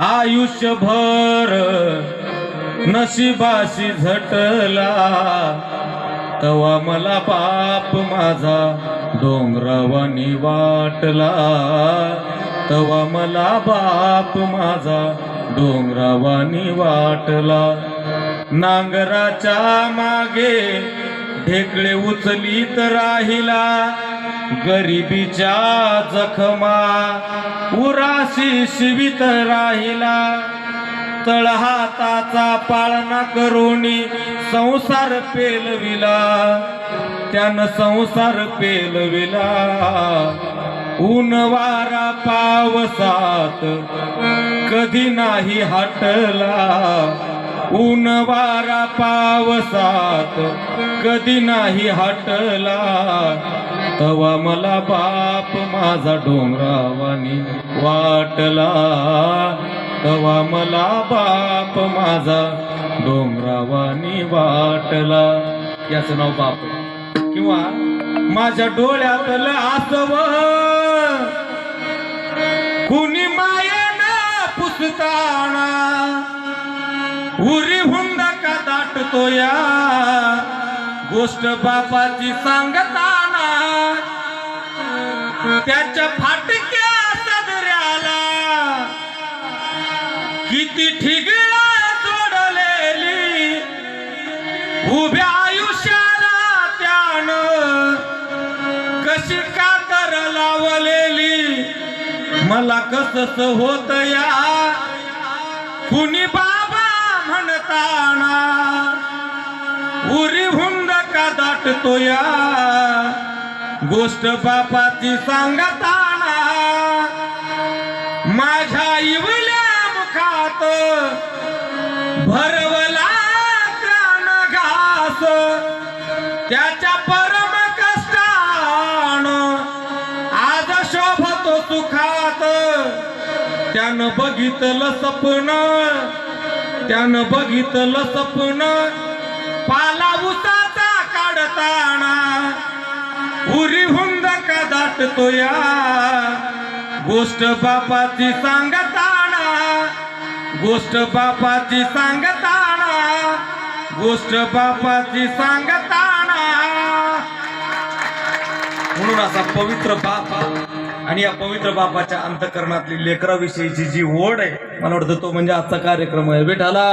आयुष्यभर नशिबाशी झटला. तवा मला बाप माझा डोंगरावानी वाटला तवा मला बाप माझा डोंगरावानी वाटला नांगराच्या मागे ढेकळे उचलीत राहिला. गरिबीच्या जखमा उराशी शिवित राहिला. तळहाताचा पाळणा करोनी संसार पेलविला. त्यानं संसार पेलविला. ऊन वारा पावसात कधी नाही हटला. ऊन वारा पावसात कधी नाही हटला. तवा मला बाप माझा डोंगरावानी वाटला तवा मला बाप माझा डोंगरावानी वाटला. याचं नाव बाप किंवा माझ्या डोळ्यातलं आसव कुणी मायेनं पुसताना उरी हुंदा का दाटतो या गोष्ट बापाची सांगता त्याच्या फाटक्या सदऱ्याला किती ठिगळा जोडलेली उभ्या आयुष्याला त्यानं कशी कातर लावलेली? मला कसस होत या? कुणी बाबा म्हणताना उरी हुंड का दाटतो या? गोष्ट बापाची सांगताना माझ्या इवल्या मुखात भरवला प्राण घास. त्याच्या परम कष्टान आज शोभतो सुखात. त्यानं बघितलं सपन त्यानं बघितलं सपन. पाला उसाचा काढताना वाटतो या गोष्ट बापाची सांगताना गोष्ट बापाची सांगताना गोष्ट बापाची सांगताना. म्हणून असा पवित्र बापा आणि या पवित्र बापाच्या अंतकरणातली लेकराविषयीची जी ओढ आहे मला वाटतं तो म्हणजे आजचा कार्यक्रम आहे. बेटाला